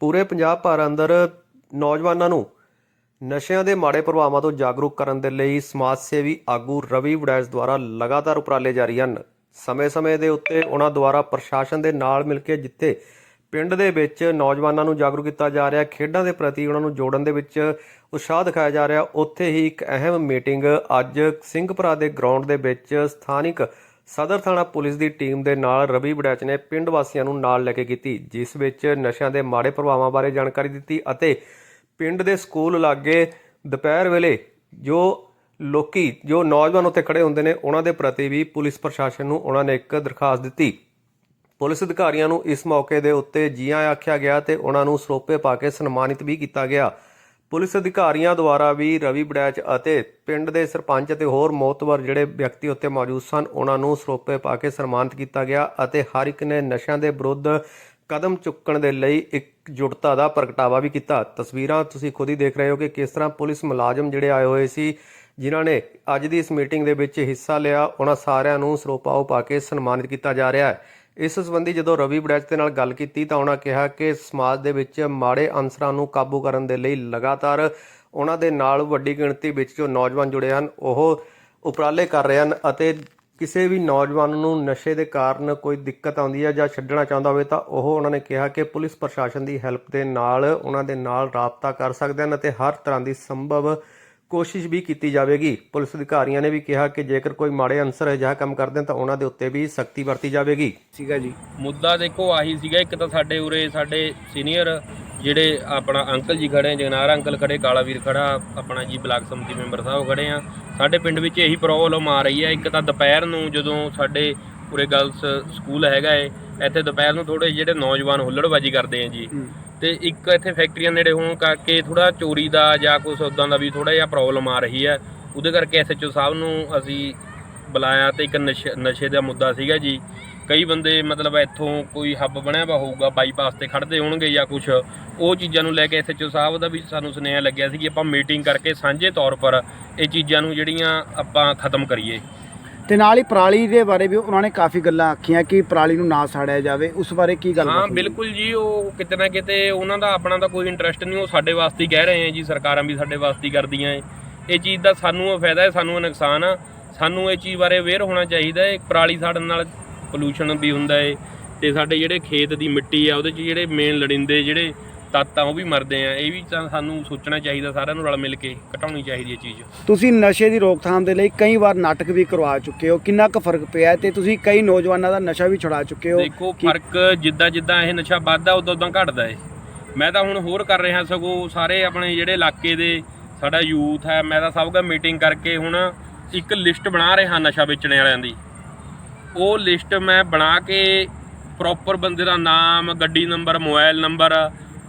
ਪੂਰੇ ਪੰਜਾਬ ਭਰ ਅੰਦਰ ਨੌਜਵਾਨਾਂ ਨੂੰ ਨਸ਼ਿਆਂ ਦੇ ਮਾੜੇ ਪ੍ਰਭਾਵਾਂ ਤੋਂ ਜਾਗਰੂਕ ਕਰਨ ਦੇ ਲਈ ਸਮਾਜ ਸੇਵੀ ਆਗੂ ਰਵੀ ਵੜੈਚ ਦੁਆਰਾ ਲਗਾਤਾਰ ਉਪਰਾਲੇ ਜਾਰੀ ਹਨ। ਸਮੇਂ-ਸਮੇਂ ਦੇ ਉੱਤੇ ਉਹਨਾਂ ਦੁਆਰਾ ਪ੍ਰਸ਼ਾਸਨ ਦੇ ਨਾਲ ਮਿਲ ਕੇ ਜਿੱਥੇ ਪਿੰਡ ਦੇ ਵਿੱਚ ਨੌਜਵਾਨਾਂ ਨੂੰ ਜਾਗਰੂਕ ਕੀਤਾ ਜਾ ਰਿਹਾ, ਖੇਡਾਂ ਦੇ ਪ੍ਰਤੀ ਉਹਨਾਂ ਨੂੰ ਜੋੜਨ ਦੇ ਵਿੱਚ ਉਤਸ਼ਾਹ ਦਿਖਾਇਆ ਜਾ ਰਿਹਾ। ਉੱਥੇ ਹੀ ਇੱਕ ਅਹਿਮ ਮੀਟਿੰਗ ਅੱਜ ਸਿੰਘਪੁਰਾ ਦੇ ਗਰਾਊਂਡ ਦੇ ਵਿੱਚ ਸਥਾਨਿਕ ਸਦਰ ਥਾਣਾ ਪੁਲਿਸ ਦੀ ਟੀਮ ਦੇ ਨਾਲ ਰਵੀ ਵੜੈਚ ਨੇ ਪਿੰਡ ਵਾਸੀਆਂ ਨੂੰ ਨਾਲ ਲੈ ਕੇ ਕੀਤੀ, ਜਿਸ ਵਿੱਚ ਨਸ਼ਿਆਂ ਦੇ ਮਾੜੇ ਪ੍ਰਭਾਵਾਂ ਬਾਰੇ ਜਾਣਕਾਰੀ ਦਿੱਤੀ ਅਤੇ ਪਿੰਡ ਦੇ ਸਕੂਲ ਲਾਗੇ ਦੁਪਹਿਰ ਵੇਲੇ ਜੋ ਲੋਕੀ, ਜੋ ਨੌਜਵਾਨ ਉੱਥੇ ਖੜੇ ਹੁੰਦੇ ਨੇ, ਉਹਨਾਂ ਦੇ ਪ੍ਰਤੀ ਵੀ ਪੁਲਿਸ ਪ੍ਰਸ਼ਾਸਨ ਨੂੰ ਉਹਨਾਂ ਨੇ ਇੱਕ ਦਰਖਾਸਤ ਦਿੱਤੀ। ਪੁਲਿਸ ਅਧਿਕਾਰੀਆਂ ਨੂੰ ਇਸ ਮੌਕੇ ਦੇ ਉੱਤੇ ਜੀਆਂ ਆਖਿਆ ਗਿਆ ਤੇ ਉਹਨਾਂ ਨੂੰ ਸਰੋਪੇ ਪਾ ਕੇ ਸਨਮਾਨਿਤ ਵੀ ਕੀਤਾ ਗਿਆ। ਪੁਲਿਸ ਅਧਿਕਾਰੀਆਂ ਦੁਆਰਾ ਵੀ ਰਵੀ ਬੜੈਚ ਅਤੇ ਪਿੰਡ ਦੇ ਸਰਪੰਚ ਅਤੇ ਹੋਰ ਮੋਤਵਰ ਜਿਹੜੇ ਵਿਅਕਤੀ ਉੱਤੇ ਮੌਜੂਦ ਸਨ, ਉਹਨਾਂ ਨੂੰ ਸਰੋਪੇ ਪਾ ਕੇ ਸਨਮਾਨਿਤ ਕੀਤਾ ਗਿਆ ਅਤੇ ਹਰ ਇੱਕ ਨੇ ਨਸ਼ਿਆਂ ਦੇ ਵਿਰੁੱਧ ਕਦਮ ਚੁੱਕਣ ਦੇ ਲਈ ਇੱਕ ਇਕਜੁੱਟਤਾ ਦਾ ਪ੍ਰਗਟਾਵਾ ਵੀ ਕੀਤਾ। ਤਸਵੀਰਾਂ ਤੁਸੀਂ ਖੁਦ ਹੀ ਦੇਖ ਰਹੇ ਹੋ ਕਿ ਕਿਸ ਤਰ੍ਹਾਂ ਪੁਲਿਸ ਮੁਲਾਜ਼ਮ ਜਿਹੜੇ ਆਏ ਹੋਏ ਸੀ, ਜਿਨ੍ਹਾਂ ਨੇ ਅੱਜ ਦੀ ਇਸ ਮੀਟਿੰਗ ਦੇ ਵਿੱਚ ਹਿੱਸਾ ਲਿਆ, ਉਹਨਾਂ ਸਾਰਿਆਂ ਨੂੰ ਸਰੋਪਾਓ ਪਾ ਕੇ ਸਨਮਾਨਿਤ ਕੀਤਾ ਜਾ ਰਿਹਾ ਹੈ। ਇਸ ਸੰਬੰਧੀ ਜਦੋਂ ਰਵੀ ਬੜੈਚ ਦੇ ਨਾਲ ਗੱਲ ਕੀਤੀ ਤਾਂ ਉਹਨਾਂ ਕਿਹਾ ਕਿ ਸਮਾਜ ਦੇ ਵਿੱਚ ਮਾੜੇ ਅਨਸਰਾਂ ਨੂੰ ਕਾਬੂ ਕਰਨ ਦੇ ਲਈ ਲਗਾਤਾਰ ਉਹਨਾਂ ਦੇ ਨਾਲ ਵੱਡੀ ਗਿਣਤੀ ਵਿੱਚ ਜੋ ਨੌਜਵਾਨ ਜੁੜੇ ਹਨ, ਉਹ ਉਪਰਾਲੇ ਕਰ ਰਹੇ ਹਨ ਅਤੇ ਕਿਸੇ ਵੀ ਨੌਜਵਾਨ ਨੂੰ ਨਸ਼ੇ ਦੇ ਕਾਰਨ ਕੋਈ ਦਿੱਕਤ ਆਉਂਦੀ ਹੈ ਜਾਂ ਛੱਡਣਾ ਚਾਹੁੰਦਾ ਹੋਵੇ ਤਾਂ ਉਹ ਉਹਨਾਂ ਨੇ ਕਿਹਾ ਕਿ ਪੁਲਿਸ ਪ੍ਰਸ਼ਾਸਨ ਦੀ ਹੈਲਪ ਦੇ ਨਾਲ ਉਹਨਾਂ ਦੇ ਨਾਲ ਰਾਬਤਾ ਕਰ ਸਕਦੇ ਹਨ ਅਤੇ ਹਰ ਤਰ੍ਹਾਂ ਦੀ ਸੰਭਵ ਕੋਸ਼ਿਸ਼ ਵੀ ਕੀਤੀ ਜਾਵੇਗੀ। ਪੁਲਿਸ ਅਧਿਕਾਰੀਆਂ ਨੇ ਵੀ ਕਿਹਾ ਕਿ ਜੇਕਰ ਕੋਈ ਮਾੜੇ ਅਨਸਰ ਅਜਿਹਾ ਕੰਮ ਕਰਦੇ ਹਨ ਤਾਂ ਉਹਨਾਂ ਦੇ ਉੱਤੇ ਵੀ ਸਖਤੀ ਵਰਤੀ ਜਾਵੇਗੀ। ਸੀਗਾ ਜੀ। ਮੁੱਦਾ ਦੇਖੋ ਆਹੀ ਸੀਗਾ ਇੱਕ ਤਾਂ ਸਾਡੇ ਉਰੇ ਸਾਡੇ ਸੀਨੀਅਰ ਜਿਹੜੇ ਆਪਣਾ ਅੰਕਲ ਜੀ ਖੜੇ ਜਗਨਾਰ ਅੰਕਲ ਖੜੇ ਕਾਲਾ ਵੀਰ ਖੜਾ ਆਪਣਾ ਜੀ ਬਲਾਕ ਸਮਿਤੀ ਮੈਂਬਰ ਸਾਹਿਬ ਖੜੇ ਆ। ਸਾਡੇ ਪਿੰਡ ਵਿੱਚ ਇਹੀ ਪ੍ਰੋਬਲਮ ਆ ਰਹੀ ਹੈ। ਇੱਕ ਤਾਂ ਦੁਪਹਿਰ ਨੂੰ ਜਦੋਂ ਸਾਡੇ ਉਰੇ ਗਰਲਸ ਸਕੂਲ ਹੈਗਾ ਏ ਇੱਥੇ ਦੁਪਹਿਰ ਨੂੰ ਥੋੜੇ ਜਿਹੜੇ ਨੌਜਵਾਨ ਹੁੱਲੜਬਾਜੀ ਕਰਦੇ ਆ ਜੀ। ਤੇ ਇੱਕ ਇੱਥੇ ਫੈਕਟਰੀਆਂ ਨੇੜੇ ਹੋਣ ਕਰਕੇ ਥੋੜਾ ਚੋਰੀ ਦਾ ਜਾਂ ਕੁਛ ਉਦਾਂ ਦਾ ਵੀ ਥੋੜਾ ਜਿਹਾ ਪ੍ਰੋਬਲਮ ਆ ਰਹੀ ਹੈ। ਉਹਦੇ ਕਰਕੇ ਐਸਐਚਓ ਸਾਹਿਬ ਨੂੰ ਅਸੀਂ ਬੁਲਾਇਆ ਤੇ ਇੱਕ ਨਸ਼ੇ ਨਸ਼ੇ ਦਾ ਮੁੱਦਾ ਸੀਗਾ ਜੀ। ਕਈ ਬੰਦੇ ਮਤਲਬ ਇੱਥੋਂ ਕੋਈ ਹੱਬ ਬਣਿਆ ਵਾ ਹੋਊਗਾ ਬਾਈਪਾਸ ਤੇ ਖੜਦੇ ਹੋਣਗੇ ਜਾਂ ਕੁਛ। ਉਹ ਚੀਜ਼ਾਂ ਨੂੰ ਲੈ ਕੇ ਐਸਐਚਓ ਸਾਹਿਬ ਦਾ ਵੀ ਸਾਨੂੰ ਸੁਨੇਹਾ ਲੱਗਿਆ ਸੀ ਕਿ ਆਪਾਂ ਮੀਟਿੰਗ ਕਰਕੇ ਸਾਂਝੇ ਤੌਰ ਪਰ ਇਹ ਚੀਜ਼ਾਂ ਨੂੰ ਜਿਹੜੀਆਂ ਆਪਾਂ ਖਤਮ ਕਰੀਏ। ਤੇ ਨਾਲ ਹੀ ਪਰਾਲੀ ਦੇ ਬਾਰੇ ਵੀ ਉਹਨਾਂ ਨੇ ਕਾਫੀ ਗੱਲਾਂ ਆਖੀਆਂ ਕਿ ਪਰਾਲੀ ਨੂੰ ਨਾ ਸਾੜਿਆ ਜਾਵੇ। ਉਸ ਬਾਰੇ ਕੀ ਗੱਲ ਹਾਂ ਬਿਲਕੁਲ ਜੀ ਉਹ ਕਿਤੇ ਨਾ ਕਿਤੇ ਉਹਨਾਂ ਦਾ ਆਪਣਾ ਤਾਂ ਕੋਈ ਇੰਟਰਸਟ ਨਹੀਂ ਉਹ ਸਾਡੇ ਵਾਸਤੇ ਹੀ ਕਹਿ ਰਹੇ ਆ ਜੀ ਸਰਕਾਰਾਂ ਵੀ ਸਾਡੇ ਵਾਸਤੇ ਹੀ ਕਰਦੀਆਂ ਏ। ਇਹ ਚੀਜ਼ ਦਾ ਸਾਨੂੰ ਉਹ ਫਾਇਦਾ ਹੈ ਸਾਨੂੰ ਉਹ ਨੁਕਸਾਨ ਆ। ਸਾਨੂੰ ਇਹ ਚੀਜ਼ ਬਾਰੇ ਅਵੇਅਰ ਹੋਣਾ ਚਾਹੀਦਾ ਹੈ ਪਰਾਲੀ ਸਾੜਨ ਨਾਲ ਪੋਲੂਸ਼ਨ ਵੀ ਹੁੰਦਾ ਏ। ਤੇ ਸਾਡੇ ਜਿਹੜੇ ਖੇਤ ਦੀ ਮਿੱਟੀ ਆ ਉਹਦੇ 'ਚ ਜਿਹੜੇ ਮੇਨ ਲੜਿੰਦੇ ਜਿਹੜੇ ਤੱਤ ਆ ਉਹ ਵੀ ਮਰਦੇ ਆ ਇਹ ਵੀ ਤਾਂ ਸਾਨੂੰ ਸੋਚਣਾ ਚਾਹੀਦਾ ਸਾਰਿਆਂ ਨੂੰ ਰਲ ਮਿਲ ਕੇ ਘਟਾਉਣੀ ਚਾਹੀਦੀ ਹੈ ਚੀਜ਼। ਤੁਸੀਂ ਨਸ਼ੇ ਦੀ ਰੋਕਥਾਮ ਦੇ ਲਈ ਕਈ ਵਾਰ ਨਾਟਕ ਵੀ ਕਰਵਾ ਚੁੱਕੇ ਹੋ ਕਿੰਨਾ ਕੁ ਫ਼ਰਕ ਪਿਆ ਹੈ ਤੇ ਤੁਸੀਂ ਕਈ ਨੌਜਵਾਨਾਂ ਦਾ ਨਸ਼ਾ ਵੀ ਛੁਡਾ ਚੁੱਕੇ ਹੋ? ਦੇਖੋ ਕਿ- ਫ਼ਰਕ ਜਿੱਦਾਂ ਜਿੱਦਾਂ ਇਹ ਨਸ਼ਾ ਵੱਧਦਾ ਉਦੋਂ ਉਦੋਂ ਘਟਦਾ ਏ। ਮੈਂ ਤਾਂ ਹੁਣ ਹੋਰ ਕਰ ਰਿਹਾ ਸਗੋਂ ਸਾਰੇ ਆਪਣੇ ਜਿਹੜੇ ਇਲਾਕੇ ਦੇ ਸਾਡਾ ਯੂਥ ਹੈ ਮੈਂ ਤਾਂ ਸਭ ਦਾ ਮੀਟਿੰਗ ਕਰਕੇ ਹੁਣ ਇੱਕ ਲਿਸਟ ਬਣਾ ਰਿਹਾ ਨਸ਼ਾ ਵੇਚਣ ਵਾਲਿਆਂ ਦੀ। ਉਹ ਲਿਸਟ ਮੈਂ ਬਣਾ ਕੇ ਪ੍ਰੋਪਰ ਬੰਦੇ ਦਾ ਨਾਮ ਗੱਡੀ ਨੰਬਰ ਮੋਬਾਈਲ ਨੰਬਰ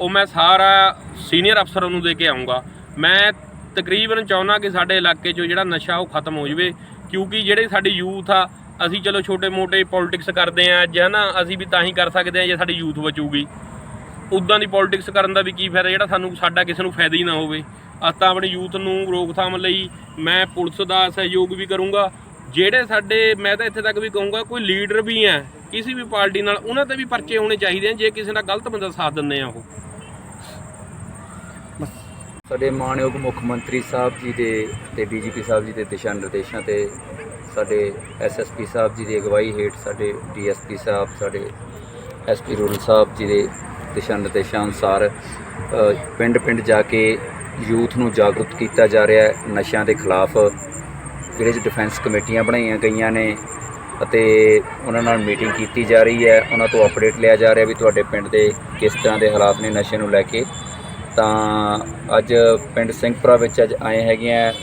ਉਹ ਮੈਂ ਸਾਰਾ ਸੀਨੀਅਰ ਅਫਸਰਾਂ ਨੂੰ ਦੇ ਕੇ ਆਉਂਗਾ ਮੈਂ ਤਕਰੀਬਨ ਚਾਹੁੰਦਾ ਕਿ ਸਾਡੇ ਇਲਾਕੇ 'ਚੋਂ ਜਿਹੜਾ ਨਸ਼ਾ ਉਹ ਖਤਮ ਹੋ ਜਾਵੇ, ਕਿਉਂਕਿ ਜਿਹੜੇ ਸਾਡੀ ਯੂਥ ਆ, ਅਸੀਂ ਚਲੋ ਛੋਟੇ-ਮੋਟੇ ਪੋਲਿਟਿਕਸ ਕਰਦੇ ਆ, ਜਾਂ ਨਾ ਅਸੀਂ ਵੀ ਤਾਂ ਹੀ ਕਰ ਸਕਦੇ ਆ ਜੇ ਸਾਡੀ ਯੂਥ ਬਚੂਗੀ। ਉਦਾਂ ਦੀ ਪੋਲਿਟਿਕਸ ਕਰਨ ਦਾ ਵੀ ਕੀ ਫਾਇਦਾ, ਜਿਹੜਾ ਸਾਨੂੰ, ਸਾਡਾ ਕਿਸੇ ਨੂੰ ਫਾਇਦਾ ਹੀ ਨਾ ਹੋਵੇ। ਅਸੀਂ ਤਾਂ ਆਪਣੀ ਯੂਥ ਨੂੰ ਰੋਕਥਾਮ ਲਈ ਮੈਂ ਪੁਲਿਸ ਦਾ ਸਹਿਯੋਗ ਵੀ ਕਰੂੰਗਾ। ਜਿਹੜੇ ਸਾਡੇ, ਮੈਂ ਤਾਂ ਇੱਥੇ ਤੱਕ ਵੀ ਕਹੂੰਗਾ, ਕੋਈ ਲੀਡਰ ਵੀ ਹੈ, ਕਿਸੇ ਵੀ ਪਾਰਟੀ ਨਾਲ, ਉਹਨਾਂ ਤੇ ਵੀ ਪਰਚੇ ਹੋਣੇ ਚਾਹੀਦੇ ਆ, ਜੇ ਕਿਸੇ ਨਾਲ ਗਲਤ ਬੰਦਾ ਸਾਥ ਦਿੰਦੇ ਆ ਉਹ। ਸਾਡੇ ਮਾਨਯੋਗ ਮੁੱਖ ਮੰਤਰੀ ਸਾਹਿਬ ਜੀ ਦੇ ਤੇ ਡੀਜੀਪੀ ਸਾਹਿਬ ਜੀ ਦੇ ਦਿਸ਼ਾ ਨਿਰਦੇਸ਼ਾਂ ਤੇ ਸਾਡੇ ਐਸਐਸਪੀ ਸਾਹਿਬ ਜੀ ਦੀ ਅਗਵਾਈ ਹੇਠ ਸਾਡੇ ਡੀਐਸਪੀ ਸਾਹਿਬ, ਸਾਡੇ ਐਸਪੀ ਰੂਰਲ ਸਾਹਿਬ ਜੀ ਦੇ ਦਿਸ਼ਾ ਨਿਰਦੇਸ਼ਾਂ ਅਨੁਸਾਰ ਪਿੰਡ-ਪਿੰਡ ਜਾ ਕੇ ਯੂਥ ਨੂੰ ਜਾਗਰੂਕ ਕੀਤਾ ਜਾ ਰਿਹਾ ਹੈ। ਨਸ਼ਿਆਂ ਦੇ ਖਿਲਾਫ ਵਿਲੇਜ ਡਿਫੈਂਸ ਕਮੇਟੀਆਂ ਬਣਾਈਆਂ ਗਈਆਂ ਨੇ ਅਤੇ ਉਹਨਾਂ ਨਾਲ ਮੀਟਿੰਗ ਕੀਤੀ ਜਾ ਰਹੀ ਹੈ। ਉਹਨਾਂ ਤੋਂ ਅਪਡੇਟ ਲਿਆ ਜਾ ਰਿਹਾ ਵੀ ਤੁਹਾਡੇ ਪਿੰਡ ਦੇ ਕਿਸ ਤਰ੍ਹਾਂ ਦੇ ਹਾਲਾਤ ਨੇ ਨਸ਼ੇ ਨੂੰ ਲੈ ਕੇ। ਤਾਂ ਅੱਜ ਪਿੰਡ ਸਿੰਘਪੁਰਾ ਵਿੱਚ ਅੱਜ ਆਏ ਹੈਗੇ ਆ।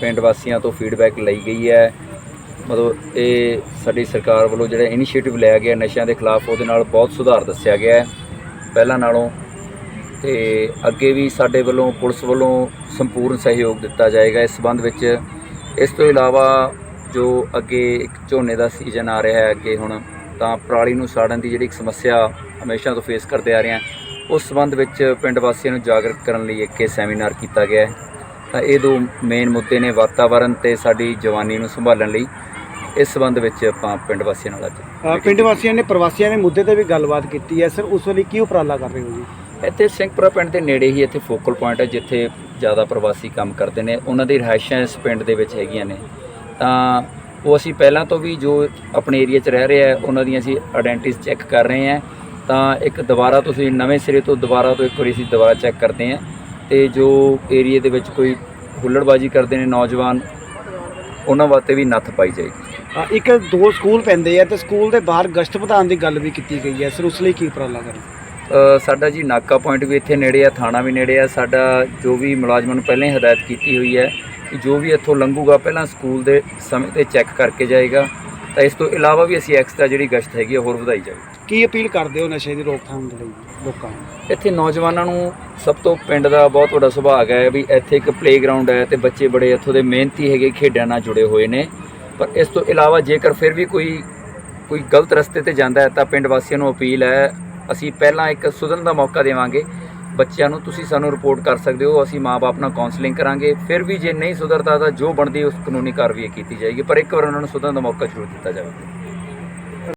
ਪਿੰਡ ਵਾਸੀਆਂ ਤੋਂ ਫੀਡਬੈਕ ਲਈ ਗਈ ਹੈ। ਮਤਲਬ ਇਹ ਸਾਡੀ ਸਰਕਾਰ ਵੱਲੋਂ ਜਿਹੜਾ ਇਨੀਸ਼ੀਏਟਿਵ ਲਿਆ ਗਿਆ ਨਸ਼ਿਆਂ ਦੇ ਖਿਲਾਫ, ਉਹਦੇ ਨਾਲ ਬਹੁਤ ਸੁਧਾਰ ਦੱਸਿਆ ਗਿਆ ਹੈ। ਪਹਿਲਾਂ ਨਾਲੋਂ ਤੇ ਅੱਗੇ ਵੀ ਸਾਡੇ ਵੱਲੋਂ, ਪੁਲਿਸ ਵੱਲੋਂ ਸੰਪੂਰਨ ਸਹਿਯੋਗ ਦਿੱਤਾ ਜਾਏਗਾ ਇਸ ਸੰਬੰਧ ਵਿੱਚ। ਇਸ ਤੋਂ ਇਲਾਵਾ ਜੋ ਅੱਗੇ ਇੱਕ ਝੋਨੇ ਦਾ ਸੀਜ਼ਨ ਆ ਰਿਹਾ ਹੈ ਅੱਗੇ ਹੁਣ, ਤਾਂ ਪਰਾਲੀ ਨੂੰ ਸਾੜਨ ਦੀ ਜਿਹੜੀ ਇੱਕ ਸਮੱਸਿਆ ਹਮੇਸ਼ਾ ਤੋਂ ਫੇਸ ਕਰਦੇ ਆ ਰਹੇ ਹਾਂ। ਉਸ ਸਬੰਧ ਵਿੱਚ ਪਿੰਡ ਵਾਸੀਆਂ ਨੂੰ ਜਾਗਰੂਕ ਕਰਨ ਲਈ ਇੱਕ ਇਹ ਸੈਮੀਨਾਰ ਕੀਤਾ ਗਿਆ ਹੈ। ਤਾਂ ਇਹ ਦੋ ਮੇਨ ਮੁੱਦੇ ਨੇ ਵਾਤਾਵਰਣ ਤੇ ਸਾਡੀ ਜਵਾਨੀ ਨੂੰ ਸੰਭਾਲਣ ਲਈ। ਇਸ ਸਬੰਧ ਵਿੱਚ ਆਪਾਂ ਪਿੰਡ ਵਾਸੀਆਂ ਨਾਲ ਅੱਜ ਪਿੰਡ ਵਾਸੀਆਂ ਨੇ ਪ੍ਰਵਾਸੀਆਂ ਦੇ ਮੁੱਦੇ ਤੇ ਵੀ ਗੱਲਬਾਤ ਕੀਤੀ ਹੈ। ਸਰ ਉਸ ਲਈ ਕੀ ਉਪਰਾਲਾ ਕਰ ਰਹੇ ਹੋ ਜੀ? ਇੱਥੇ ਸਿੰਘਪੁਰਾ ਪਿੰਡ ਦੇ ਨੇੜੇ ਹੀ ਇੱਥੇ ਫੋਕਲ ਪੁਆਇੰਟ ਹੈ ਜਿੱਥੇ ਜ਼ਿਆਦਾ ਪ੍ਰਵਾਸੀ ਕੰਮ ਕਰਦੇ ਨੇ। ਉਹਨਾਂ ਦੀ ਰਿਹਾਇਸ਼ਾਂ ਇਸ ਪਿੰਡ ਦੇ ਵਿੱਚ ਹੈਗੀਆਂ ਨੇ। ਤਾਂ ਉਹ ਅਸੀਂ ਪਹਿਲਾਂ ਤੋਂ ਵੀ ਜੋ ਆਪਣੇ ਏਰੀਆ 'ਚ ਰਹਿ ਰਹੇ ਆ ਉਹਨਾਂ ਦੀਆਂ ਅਸੀਂ ਆਇਡੈਂਟੀਜ਼ ਚੈੱਕ ਕਰ ਰਹੇ ਹਾਂ। ਤਾਂ ਇੱਕ ਦੁਬਾਰਾ ਤੁਸੀਂ ਨਵੇਂ ਸਿਰੇ ਤੋਂ ਦੁਬਾਰਾ ਤੋਂ ਇੱਕ ਵਾਰੀ ਅਸੀਂ ਦੁਬਾਰਾ ਚੈੱਕ ਕਰਦੇ ਹਾਂ। ਤੇ ਜੋ ਏਰੀਆ ਦੇ ਵਿੱਚ ਕੋਈ ਹੁੱਲੜਬਾਜੀ ਕਰਦੇ ਨੇ ਨੌਜਵਾਨ ਉਹਨਾਂ ਵਾਸਤੇ ਵੀ ਨੱਥ ਪਾਈ ਜਾਏਗੀ। ਇੱਕ ਦੋ ਸਕੂਲ ਪੈਂਦੇ ਆ ਤੇ ਸਕੂਲ ਦੇ ਬਾਹਰ ਗਸ਼ਤ ਵਧਾਉਣ ਦੀ ਗੱਲ ਵੀ ਕੀਤੀ ਗਈ ਹੈ। ਸਰ ਉਸ ਲਈ ਕੀ ਉਪਰਾਲਾ ਕਰਾਂ ਅ, ਸਾਡਾ ਜੀ ਨਾਕਾ ਪੁਆਇੰਟ ਵੀ ਇੱਥੇ ਨੇੜੇ ਆ ਥਾਣਾ ਵੀ ਨੇੜੇ ਆ। ਸਾਡਾ ਜੋ ਵੀ ਮੁਲਾਜ਼ਮਾਂ ਨੂੰ ਪਹਿਲਾਂ ਹੀ ਹਦਾਇਤ ਕੀਤੀ ਹੋਈ ਹੈ ਕਿ ਜੋ ਵੀ ਇੱਥੋਂ ਲੰਘੂਗਾ ਪਹਿਲਾਂ ਸਕੂਲ ਦੇ ਸਮੇਂ ਤੇ ਚੈੱਕ ਕਰਕੇ ਜਾਏਗਾ। ਤਾਂ ਇਸ ਤੋਂ ਇਲਾਵਾ ਵੀ ਅਸੀਂ ਐਕਸਟਰਾ ਜਿਹੜੀ ਗਸ਼ਤ ਹੈਗੀ ਆ ਹੋਰ ਵਧਾਈ ਜਾਵੇ। ਕੀ ਅਪੀਲ ਕਰਦੇ ਹੋ ਨਸ਼ੇ ਦੀ ਰੋਕਥਾਮ ਦੇ ਲਈ ਲੋਕਾਂ ਨੂੰ? ਇੱਥੇ ਨੌਜਵਾਨਾਂ ਨੂੰ ਸਭ ਤੋਂ ਪਿੰਡ ਦਾ ਬਹੁਤ ਵੱਡਾ ਸੁਭਾਗ ਹੈ ਵੀ ਇੱਥੇ ਇੱਕ ਪਲੇਗਰਾਉਂਡ ਹੈ ਤੇ ਬੱਚੇ ਬੜੇ ਇੱਥੋਂ ਦੇ ਮਿਹਨਤੀ ਹੈਗੇ ਖੇਡਾਂ ਨਾਲ ਜੁੜੇ ਹੋਏ ਨੇ। ਪਰ ਇਸ ਤੋਂ ਇਲਾਵਾ ਜੇਕਰ ਫਿਰ ਵੀ ਕੋਈ ਕੋਈ ਗਲਤ ਰਸਤੇ ਤੇ ਜਾਂਦਾ ਹੈ ਤਾਂ ਪਿੰਡ ਵਾਸੀਆਂ ਨੂੰ ਅਪੀਲ ਹੈ ਅਸੀਂ ਪਹਿਲਾਂ ਇੱਕ ਸੁਧਰਨ ਦਾ ਮੌਕਾ ਦੇਵਾਂਗੇ। ਬੱਚਿਆਂ ਨੂੰ ਤੁਸੀਂ ਸਾਨੂੰ ਰਿਪੋਰਟ ਕਰ ਸਕਦੇ ਹੋ, ਅਸੀਂ ਮਾਪੇ ਨਾਲ ਕਾਉਂਸਲਿੰਗ ਕਰਾਂਗੇ। ਫਿਰ ਵੀ ਜੇ ਨਹੀਂ ਸੁਧਰਦਾ ਤਾਂ ਜੋ ਬਣਦੀ ਉਸ ਕਾਨੂੰਨੀ ਕਾਰਵਾਈ ਕੀਤੀ ਜਾਏਗੀ। ਪਰ ਇੱਕ ਵਾਰ ਉਹਨਾਂ ਨੂੰ ਸੁਧਰਨ ਦਾ ਮੌਕਾ ਜ਼ਰੂਰ ਦਿੱਤਾ ਜਾਵੇਗਾ।